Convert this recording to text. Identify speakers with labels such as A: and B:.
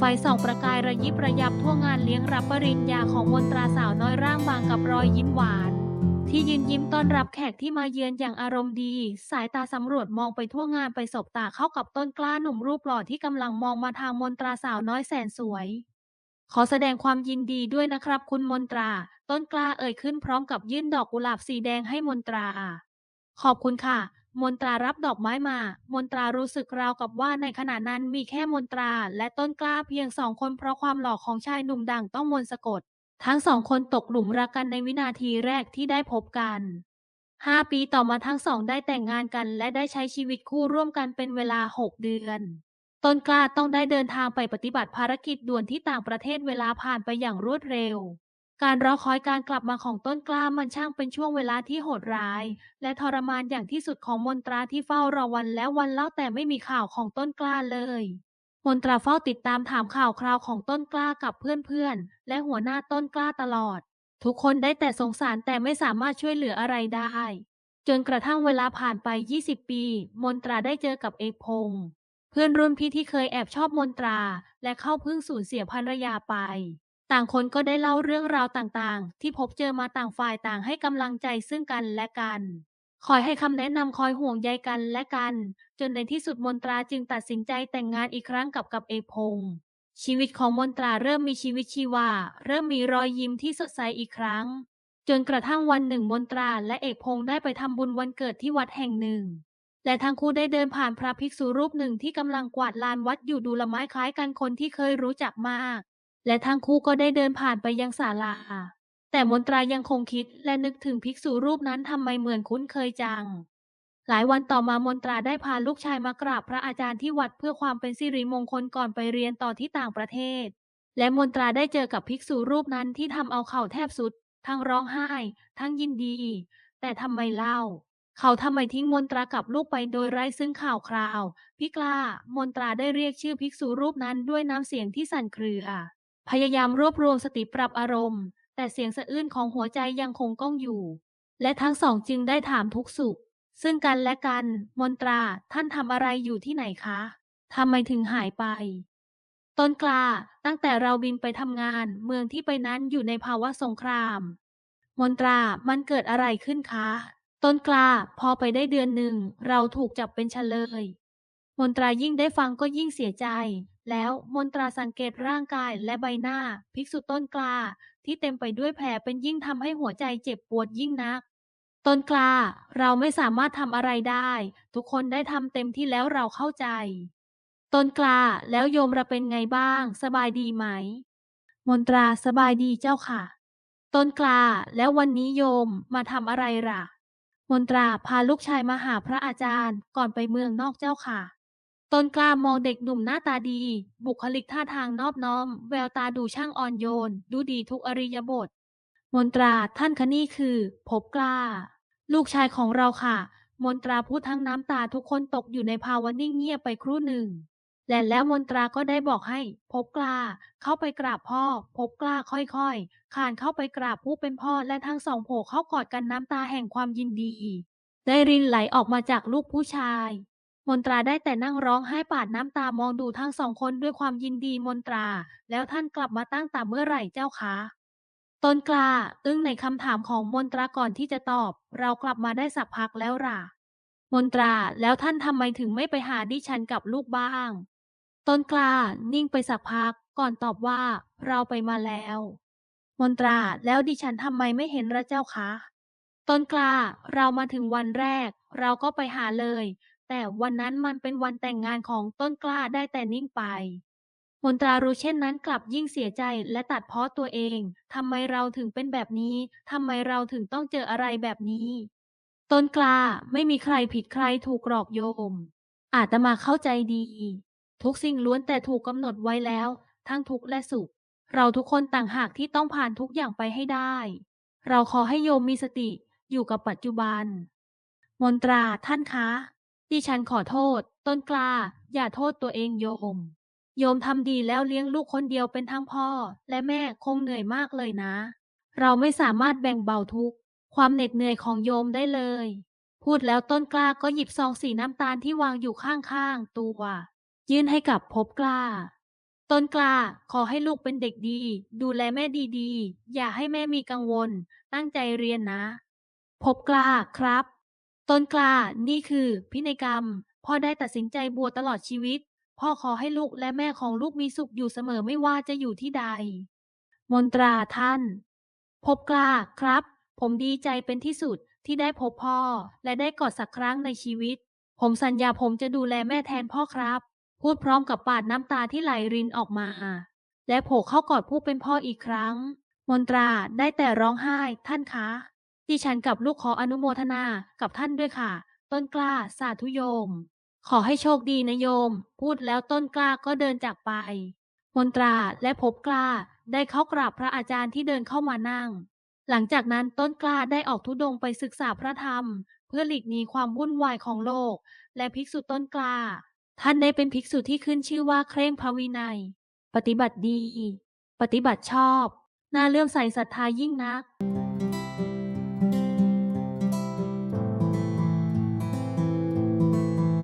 A: ไฟส่องประกายระยิบระยับทั่วงานเลี้ยงรับปริญญาของมนตราสาวน้อยร่างบางกับรอยยิ้มหวาน ที่ยืนยิ้มต้อนรับแขกที่มาเยือนอย่างอารมณ์ดี สายตาสำรวจมองไปทั่วงานไปสบตาเข้ากับต้นกล้าหนุ่มรูปหล่อที่กำลังมองมาทางมนตราสาวน้อยแสนสวย ขอแสดงความยินดีด้วยนะครับคุณมนตรา ต้นกล้าเอ่ยขึ้นพร้อมกับยื่นดอกกุหลาบสีแดงให้มนตรา ขอบคุณค่ะ มนตรารับดอกไม้มา มนตรารู้สึกราวกับว่าในขณะนั้นมีแค่มนตราและต้นกล้าเพียงสองคนเพราะความหล่อของชายหนุ่มดังต้องมนสะกด ทั้งสองคนตกหลุมรักกันในวินาทีแรกที่ได้พบกันห้าปีต่อมาทั้งสองได้แต่งงานกัน และได้ใช้ชีวิตคู่ร่วมกันเป็นเวลาหกเดือน ต้นกล้าต้องได้เดินทางไปปฏิบัติภารกิจด่วนที่ต่างประเทศเวลาผ่านไปอย่างรวดเร็ว การรอคอยการกลับมาของต้นกล้ามันช่างเป็นช่วงเวลาที่โหดร้าย และทรมานอย่างที่สุดของมนตราที่เฝ้ารอวันแล้ววันเล่าแต่ไม่มีข่าวของต้นกล้าเลย มนตราเฝ้าติดตามถามข่าวคราวของต้นกล้ากับเพื่อนๆ และหัวหน้าต้นกล้าตลอด ทุกคนได้แต่สงสารแต่ไม่สามารถช่วยเหลืออะไรได้ จนกระทั่งเวลาผ่านไป 20 ปี มนตราได้เจอกับเอกพงษ์เพื่อนรุ่นพี่ที่เคยแอบชอบมนตรา และเข้าเพึ่งสูญเสียภรรยาไป ต่างคนก็ได้เล่าเรื่องราวต่างๆ ที่พบเจอมาต่างฝ่ายต่างให้กำลังใจซึ่งกันและกัน คอยให้คำแนะนำคอยห่วงใยกันและกัน จนในที่สุดมนตราจึงตัดสินใจแต่งงานอีกครั้งกับกับเอกพงษ์ชีวิตของมนตราเริ่มมีชีวิตชีวา เริ่มมีรอยยิ้มที่สดใสอีกครั้ง จนกระทั่งวันหนึ่งมนตราและเอกพงษ์ได้ไปทำบุญวันเกิดที่วัดแห่งหนึ่งและทั้งคู่ได้เดินผ่านพระภิกษุรูปหนึ่งที่กำลังกวาดลานวัดอยู่ดูละไม้คล้ายกันคนที่เคยรู้จักมาก และทั้งคู่ก็ได้เดินผ่านไปยังศาลา แต่มนตรายังคงคิดและนึกถึงภิกษุรูปนั้นทำไมเหมือนคุ้นเคยจัง หลายวันต่อมามนตราได้พาลูกชายมากราบพระอาจารย์ที่วัดเพื่อความเป็นสิริมงคลก่อนไปเรียนต่อที่ต่างประเทศ และมนตราได้เจอกับภิกษุรูปนั้นที่ทำเอาเข่าแทบสุด ทั้งร้องไห้ ทั้งยินดี แต่ทำไมเล่าเขาทำไมทิ้งมนตรากับลูกไปโดยไร้ซึ่งข่าวคราวพี่กลามนตราได้เรียกชื่อภิกษุรูปนั้นด้วยน้ำเสียงที่สั่นเครือ พยายามรวบรวมสติปรับอารมณ์ แต่เสียงสะอื้นของหัวใจยังคงก้องอยู่ และทั้งสองจึงได้ถามทุกสุข ซึ่งกันและกัน มนตราท่านทำอะไรอยู่ที่ไหนคะทำไมถึงหายไป ต้นกลาตั้งแต่เราบินไปทำงาน เมืองที่ไปนั้นอยู่ในภาวะสงคราม มนตรามันเกิดอะไรขึ้นคะ ต้นกลาพอไปได้เดือนหนึ่ง เราถูกจับเป็นเฉลย มนตรายิ่งได้ฟังก็ยิ่งเสียใจ แล้วมนตราสังเกตร่างกายและใบหน้า ภิกษุต้นกล้าที่เต็มไปด้วยแผลเป็นยิ่งทำให้หัวใจเจ็บปวดยิ่งนัก ต้นกล้าเราไม่สามารถทำอะไรได้ ทุกคนได้ทำเต็มที่แล้วเราเข้าใจ ต้นกล้าแล้วโยมเราเป็นไงบ้าง สบายดีไหม มนตราสบายดีเจ้าค่ะ ต้นกล้าแล้ววันนี้โยมมาทำอะไรล่ะ มนตราพาลูกชายมาหาพระอาจารย์ก่อนไปเมืองนอกเจ้าค่ะ ตนกล้ามองเด็กหนุ่มหน้าตาดี บุคลิกท่าทางนอบน้อม แววตาดูช่างอ่อนโยน ดูดีทุกอริยบท มนตราท่านคะนี่คือ พบกล้า ลูกชายของเราค่ะ มนตราพูดทั้งน้ำตาทุกคนตกอยู่ในภาวะนิ่งเงียบไปครู่หนึ่ง และแล้วมนตราก็ได้บอกให้ พบกล้า เข้าไปกราบพ่อ พบกล้าค่อยๆคลานเข้าไปกราบผู้เป็นพ่อและทั้งสองโผล่เข้ากอดกันน้ำตาแห่งความยินดี ได้รินไหลออกมาจากลูกผู้ชาย มนตราได้แต่นั่งร้องไห้ปาดน้ำตามองดูทั้งสองคนด้วยความยินดีมนตรา แล้วท่านกลับมาตั้งแต่เมื่อไหร่เจ้าคะตนกล้าอึ้งในคำถามของมนตราก่อนที่จะตอบ เรากลับมาได้สักพักแล้วล่ะ มนตราแล้วท่านทำไมถึงไม่ไปหาดิฉันกับลูกบ้าง ตนกล้านิ่งไปสักพัก ก่อนตอบว่า เราไปมาแล้ว มนตราแล้วดิฉันทำไมไม่เห็นละเจ้าคะตนกล้าเรามาถึงวันแรก เราก็ไปหาเลย แต่วันนั้นมันเป็นวันแต่งงานของต้นกล้าได้แต่นิ่งไป มนตรารู้เช่นนั้นกลับยิ่งเสียใจและตัดเพ้อตัวเองทำไมเราถึงเป็นแบบนี้ทำไมเราถึงต้องเจออะไรแบบนี้ ต้นกล้าไม่มีใครผิดใครถูกหลอกโยม อาตมาเข้าใจดี ทุกสิ่งล้วนแต่ถูกกำหนดไว้แล้ว ทั้งทุกข์และสุข เราทุกคนต่างหากที่ต้องผ่านทุกอย่างไปให้ได้ เราขอให้โยมมีสติอยู่กับปัจจุบัน มนตราท่านคะ ดิฉันขอโทษ ต้นกล้า อย่าโทษตัวเองโยม โยมทำดีแล้วเลี้ยงลูกคนเดียวเป็นทั้งพ่อ และแม่คงเหนื่อยมากเลยนะ เราไม่สามารถแบ่งเบาทุกความเหน็ดเหนื่อยของโยมได้เลย พูดแล้วต้นกล้าก็หยิบซองสีน้ำตาลที่วางอยู่ข้างๆตัว ยื่นให้กับพบกล้า ต้นกล้าขอให้ลูกเป็นเด็กดี ดูแลแม่ดีๆ อย่าให้แม่มีกังวล ตั้งใจเรียนนะ พบกล้าครับ ตนกล้านี่คือ พินัยกรรม พ่อได้ตัดสินใจบวชตลอดชีวิต พ่อขอให้ลูกและแม่ของลูกมีสุขอยู่เสมอไม่ว่าจะอยู่ที่ใด มนตราท่าน พบกล้าครับ ผมดีใจเป็นที่สุดที่ได้พบพ่อ และได้กอดสักครั้งในชีวิต ผมสัญญาผมจะดูแลแม่แทนพ่อครับ พูดพร้อมกับปาดน้ำตาที่ไหลรินออกมา และโผล่เข้ากอดผู้เป็นพ่ออีกครั้ง มนตราได้แต่ร้องไห้ท่านคะ ดิฉันกับลูกขออนุโมทนากับท่านด้วยค่ะ ต้นกล้าสาธุโยม ขอให้โชคดีนะโยม พูดแล้วต้นกล้าก็เดินจากไป มนตราและพบกล้าได้เข้ากราบพระอาจารย์ที่เดินเข้ามานั่ง หลังจากนั้นต้นกล้าได้ออกทุดงค์ไปศึกษาพระธรรม เพื่อหลีกหนีความวุ่นวายของโลก และภิกษุต้นกล้า ท่านได้เป็นภิกษุที่ขึ้นชื่อว่าเคร่งพระวินัย ปฏิบัติดี ปฏิบัติชอบ น่าเลื่อมใสศรัทธายิ่งนัก